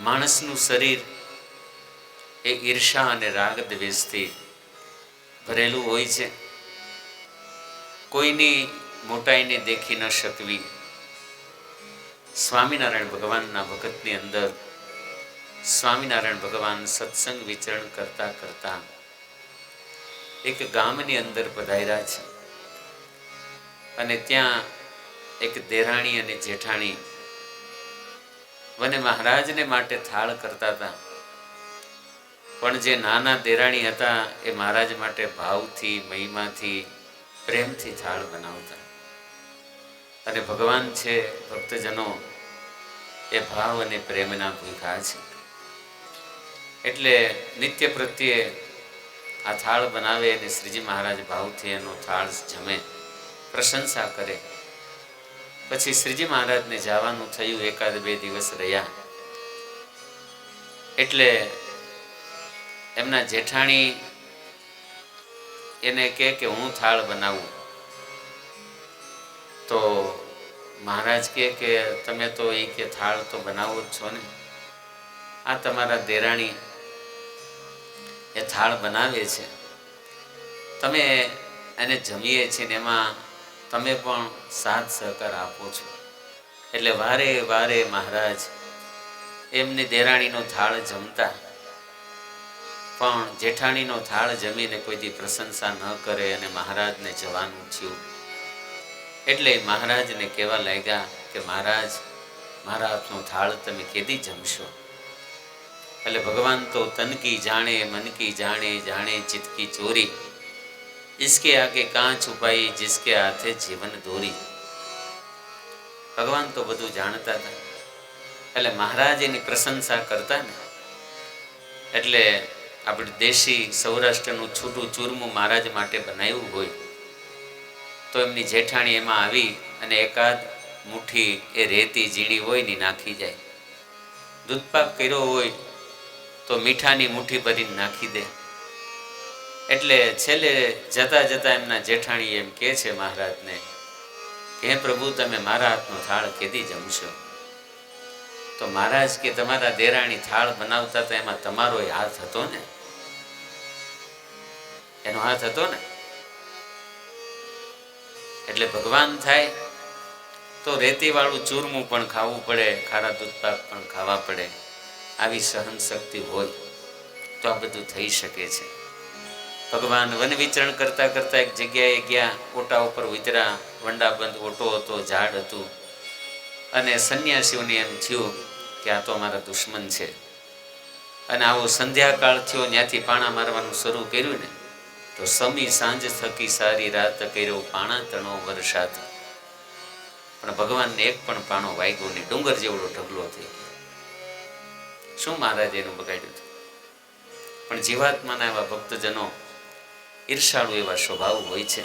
માણસનું શરીર એ ઈર્ષા અને રાગ દ્વેષથી ભરેલું હોય છે. કોઈની મોટાઈને દેખી ન શકવી. સ્વામિનારાયણ ભગવાનના ભગતની અંદર સ્વામિનારાયણ ભગવાન સત્સંગ વિચરણ કરતા કરતા એક ગામની અંદર પધાર્યા છે. અને ત્યાં એક દેરાણી અને જેઠાણી મને મહારાજને માટે થાળ કરતા હતા. પણ જે નાના દેરાણી હતા, એ મહારાજ માટે ભાવથી, મહિમાથી, પ્રેમથી થાળ બનાવતા. અને ભગવાન છે, ભક્તજનો, એ ભાવ અને પ્રેમના ભૂખા છે. એટલે નિત્ય પ્રત્યે આ થાળ બનાવે અને શ્રીજી મહારાજ ભાવથી એનો થાળ જમે, પ્રશંસા કરે. પછી શ્રીજી મહારાજને જવાનું થયું, એકાદ બે દિવસ રહ્યા. એટલે એમના જેઠાણી એને કહે કે હું થાળ બનાવું. તો મહારાજ કહે કે તમે તો એ કે થાળ તો બનાવો જ છો ને. આ તમારા દેરાણી એ થાળ બનાવે છે. તમે એને જમીએ છીએ ને એમાં તમે પણ સાથ સહકાર આપો છો. એટલે વારે વારે મહારાજ, એમની દેરાણીનો થાળ જમતા. પણ જેઠાણીનો થાળ જમીને કોઈથી પ્રશંસા ન કરે અને મહારાજને જવાનું થયું. એટલે મહારાજને કહેવા લાગ્યા કે મહારાજ હાથનો થાળ તમે કેદી જમશો? એટલે ભગવાન તો તનકી જાણે, મન કી જાણે જાણે ચિતકી ચોરી. इसके आगे કાં છુપાઈ जिसके હાથે જીવન દોરી ભગવાન તો બધું જાણતા હતા એટલે મહારાજ એની પ્રશંસા કરતા ને એટલે આપણે દેશી સૌરાષ્ટ્રનું છૂટું ચૂરમું મહારાજ માટે બનાવ્યું હોય તો એમની જેઠાણી એમાં આવી અને એકાદ મુઠ્ઠી એ રેતી ઝીણી હોય ને નાખી જાય દૂધપાક કર્યો હોય તો મીઠાની મુઠ્ઠી ભરીને નાખી દે એટલે છેલ્લે જતા જતા એમના જેઠાણી એમ કે છે મહારાજને કે પ્રભુ, તમે મારા હાથનો થાળ કેદી જમશો? તો મહારાજ કે, તમારા દેરાણી થાળ બનાવતા તો એમાં તમારો હાથ હતો ને? એનો હાથ હતો ને? એટલે ભગવાન થાય તો રેતીવાળું ચૂરમું પણ ખાવું પડે, ખારા દૂધપાક પણ ખાવા પડે, આવી સહન શક્તિ હોય તો આ બધું થઈ શકે છે. ભગવાન વન વિચરણ કરતા કરતા એક જગ્યાએ ગયા, ઓટા ઉપર ઉતર્યા વંડાબંધ ઓટો હતો, ઝાડ હતું. અને સંન્યાસીઓને એમ થયું કે આ તો અમારા દુશ્મન છે. અને આવો સંધ્યાકાળ થયો, ત્યાંથી પાણા મારવાનું શરૂ કર્યું ને, તો સમી સાંજ થકી સારી રાત કર્યો, પાણા તણો વરસાદ. પણ ભગવાનને એક પણ પાણો વાગ્યો નહીં, ડુંગર જેવડો ઢગલો થઈ શું મહારાજ એનું બગાડ્યું હતું? પણ જીવાત્માના એવા ભક્તજનો ઈર્ષાળુ એવા સ્વભાવ હોય છે